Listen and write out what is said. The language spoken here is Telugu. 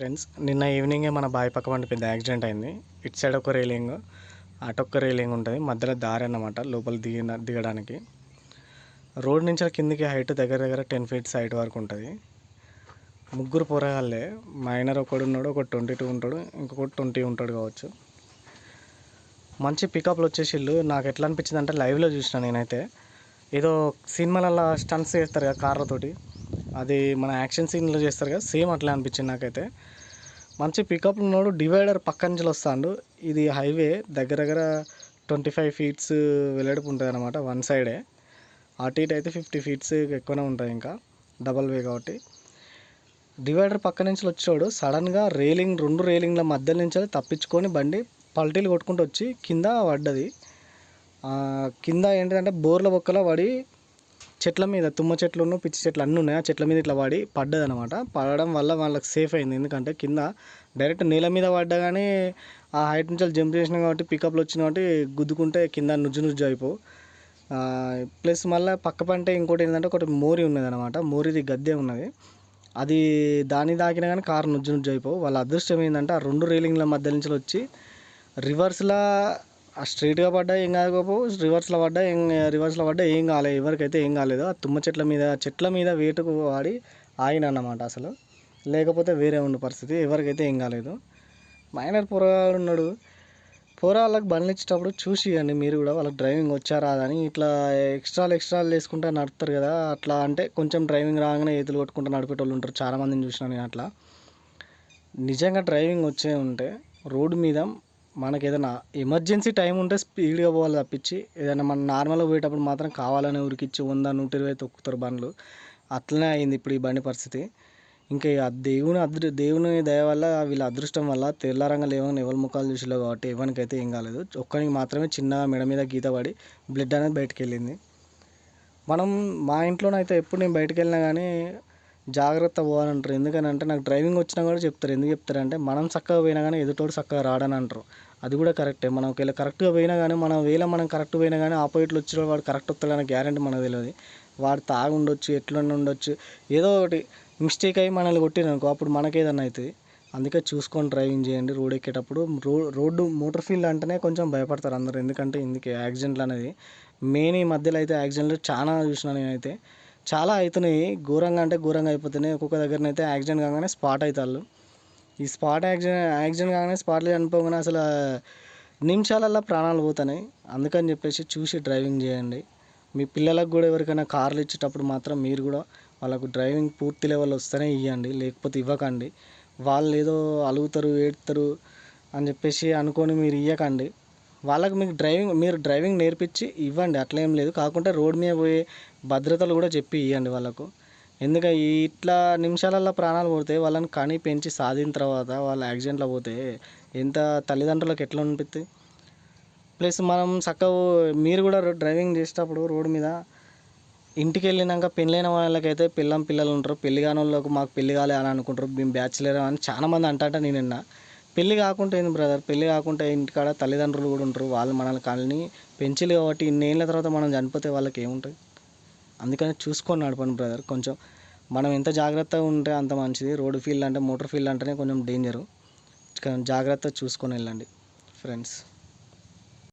ఫ్రెండ్స్ నిన్న ఈవినింగే మన బావి పక్క వంటి పెద్ద యాక్సిడెంట్ అయింది. ఇటు సైడ్ ఒక రైలింగ్ అటొక్క రైలింగ్ ఉంటుంది. మధ్యలో దారి అన్నమాట లోపల దిగిన దిగడానికి. రోడ్ నుంచి కిందికి హైట్ దగ్గర దగ్గర టెన్ ఫీట్స్ హైట్ వరకు ఉంటుంది. ముగ్గురు పోరగాళ్ళే మైనర్ ఒకడు ఉన్నాడు ఒక ట్వంటీ టూ ఉంటాడు ఇంకొకటి ట్వంటీ ఉంటాడు కావచ్చు. మంచి పికప్లు వచ్చేసిళ్ళు. నాకు ఎట్లా అనిపించింది అంటే లైవ్లో చూసిన నేనైతే. ఏదో సినిమాలలో స్టన్స్ చేస్తారు కదా కార్లతోటి. అది మన యాక్షన్ సీన్లో చేస్తారు కదా సేమ్ అట్లా అనిపించింది నాకైతే. మంచి పికప్ ఉన్నాడు డివైడర్ పక్క నుంచి వస్తాడు. ఇది హైవే దగ్గర దగ్గర ట్వంటీ ఫైవ్ ఫీట్స్ వెళ్ళడుపు ఉంటుంది అనమాట వన్ సైడే అటు ఇటు అయితే ఫిఫ్టీ ఫీట్స్ ఎక్కువనే ఉంటుంది ఇంకా డబల్ వే కాబట్టి. డివైడర్ పక్క నుంచి వచ్చాడు సడన్గా రేలింగ్ రెండు రేలింగ్ల మధ్య నుంచి తప్పించుకొని బండి పల్టీలు కొట్టుకుంటూ వచ్చి కింద పడ్డది. కింద ఏంటంటే బోర్ల బొక్కలో పడి చెట్ల మీద తుమ్మ చెట్లును పిచ్చి చెట్లు అన్నీ ఉన్నాయి. ఆ చెట్ల మీద ఇట్లా పడి పడ్డది అనమాట పడడం వల్ల వాళ్ళకి సేఫ్ అయింది. ఎందుకంటే కింద డైరెక్ట్ నేల మీద పడ్డా కానీ ఆ హైట్ నుంచి వాళ్ళు జంప్ చేసినాం కాబట్టి పికప్లు వచ్చిన కాబట్టి గుద్దుకుంటే కింద నుజ్జు నుజ్జు అయిపో. ప్లస్ మళ్ళీ పక్క పంట ఇంకోటి ఏంటంటే ఒకటి మోరి ఉన్నది అనమాట మోరిది గద్దె ఉన్నది. అది దాని దాకినా కానీ కారు నుజ్జు నుజ్జు అయిపో. వాళ్ళ అదృష్టం ఏంటంటే ఆ రెండు రీలింగ్ల మధ్య నుంచి వచ్చి రివర్స్లా ఆ స్ట్రైట్గా పడ్డా ఏం కాకపో రివర్స్లో పడ్డా ఏం రివర్స్లో పడ్డా ఏం కాలేదు ఎవరికైతే ఏం కాలేదు ఆ తుమ్మ చెట్ల మీద చెట్ల మీద వేటుకు వాడి ఆయన అన్నమాట అసలు. లేకపోతే వేరే ఉన్న పరిస్థితి. ఎవరికైతే ఏం కాలేదు. మైనర్ పోరగాడు ఉన్నాడు. పోరాళ్ళకి బండ్లు ఇచ్చేటప్పుడు చూసి ఇవ్వండి. మీరు కూడా వాళ్ళకి డ్రైవింగ్ వచ్చారా అని ఇట్లా ఎక్స్ట్రాలు ఎక్స్ట్రాలు వేసుకుంటా నడుపుతారు కదా. అట్లా అంటే కొంచెం డ్రైవింగ్ రాగానే ఏతులు కొట్టుకుంటూ నడిపేటోళ్ళు ఉంటారు. చాలామందిని చూసినా నేను అట్లా. నిజంగా డ్రైవింగ్ వచ్చే ఉంటే రోడ్డు మీద మనకి ఏదైనా ఎమర్జెన్సీ టైం ఉంటే స్పీడ్గా పోవాలి తప్పించి ఏదైనా మనం నార్మల్గా పోయేటప్పుడు మాత్రం కావాలని ఉరికిచ్చి వంద నూట ఇరవై తొక్కుతారు బండ్లు. అట్లనే అయింది ఇప్పుడు ఈ బండి పరిస్థితి. ఇంకా ఆ దేవుని అదృ దేవుని దయ వల్ల వీళ్ళ అదృష్టం వల్ల తెల్లారంగా లేవని ఎవరి ముఖాలు చూసిలో కాబట్టి ఎవరికైతే ఏం కాలేదు. ఒక్కరికి మాత్రమే చిన్న మెడ మీద గీత పడి బ్లడ్ అనేది బయటకు వెళ్ళింది మనం మా ఇంట్లోనైతే ఎప్పుడు నేను బయటకు వెళ్ళినా కానీ జాగ్రత్త పోవాలంటారు. ఎందుకనంటే నాకు డ్రైవింగ్ వచ్చినా కూడా చెప్తారు. ఎందుకు చెప్తారంటే మనం చక్కగా పోయినా కానీ ఎదుటోడు చక్కగా రాడని అంటారు. అది కూడా కరెక్టే. మనం ఒకవేళ కరెక్ట్గా పోయినా కానీ మనం వేళ మనం కరెక్ట్ పోయినా కానీ ఆపోజిట్లో వచ్చిన వాడు కరెక్ట్ వస్తాడని గ్యారంటీ మనకు తెలియదు వాడు తాగి ఉండొచ్చు ఎట్లన్నా ఉండొచ్చు. ఏదో ఒకటి మిస్టేక్ అయ్యి మనల్ని కొట్టిననుకో అప్పుడు మనకేదన్నా అవుతుంది. అందుకే చూసుకొని డ్రైవింగ్ చేయండి. రోడ్ ఎక్కేటప్పుడు రోడ్డు మోటార్ ఫీల్డ్ అంటేనే కొంచెం భయపడతారు అందరు. ఎందుకంటే ఇందుకే యాక్సిడెంట్లు అనేది మెయిన్ ఈ మధ్యలో అయితే యాక్సిడెంట్లు చాలా చూసిన నేనైతే. చాలా అవుతున్నాయి ఘోరంగా అంటే ఘోరంగా అయిపోతున్నాయి ఒక్కొక్క దగ్గరనైతే యాక్సిడెంట్ కాగానే స్పాట్ అవుతారు ఈ స్పాట్ యాక్సిడెంట్ యాక్సిడెంట్ కాగానే స్పాట్లో చనిపోగానే అసలు నిమిషాలల్లో ప్రాణాలు పోతున్నాయి. అందుకని చెప్పేసి చూసి డ్రైవింగ్ చేయండి. మీ పిల్లలకు కూడా ఎవరికైనా కార్లు ఇచ్చేటప్పుడు మాత్రం మీరు కూడా వాళ్ళకు డ్రైవింగ్ పూర్తి లెవెల్ వస్తేనే ఇవ్వండి లేకపోతే ఇవ్వకండి. వాళ్ళు ఏదో అలుగుతారు ఏడుతారు అని చెప్పేసి అనుకొని మీరు ఇవ్వకండి వాళ్ళకి మీకు డ్రైవింగ్ మీరు డ్రైవింగ్ నేర్పించి ఇవ్వండి అట్లా ఏం లేదు. కాకుండా రోడ్ మీద పోయే భద్రతలు కూడా చెప్పి ఇవ్వండి వాళ్ళకు. ఎందుకంటే ఇట్లా నిమిషాలల్లో ప్రాణాలు పోతే వాళ్ళని కని పెంచి సాధిన తర్వాత వాళ్ళు యాక్సిడెంట్లో పోతే ఎంత తల్లిదండ్రులకు ఎట్లా అనిపిస్తుంది ప్లస్ మనం చక్కగా మీరు కూడా డ్రైవింగ్ చేసేటప్పుడు రోడ్డు మీద ఇంటికి వెళ్ళినాక పెళ్ళైన వాళ్ళకైతే పిల్లం పిల్లలు ఉంటారు. పెళ్ళి కాని వాళ్ళకు మాకు పెళ్ళి కాలే అని అనుకుంటారు. మేము బ్యాచిలర్ అని చాలామంది అంటాట నేను పెళ్ళి కాకుండా ఏంది బ్రదర్? పెళ్ళి కాకుండా ఇంటికాడ తల్లిదండ్రులు కూడా ఉంటారు. వాళ్ళు మనల్ని కాళ్ళని పెంచిలు కాబట్టి ఇన్నేళ్ళ తర్వాత మనం చనిపోతే వాళ్ళకి ఏముంటుంది? అందుకని చూసుకొని నడపండి బ్రదర్. కొంచెం మనం ఎంత జాగ్రత్తగా ఉంటే అంత మంచిది. రోడ్డు ఫీల్డ్ అంటే మోటార్ ఫీల్డ్ అంటేనే కొంచెం డేంజరు. జాగ్రత్తగా చూసుకొని వెళ్ళండి. ఫ్రెండ్స్.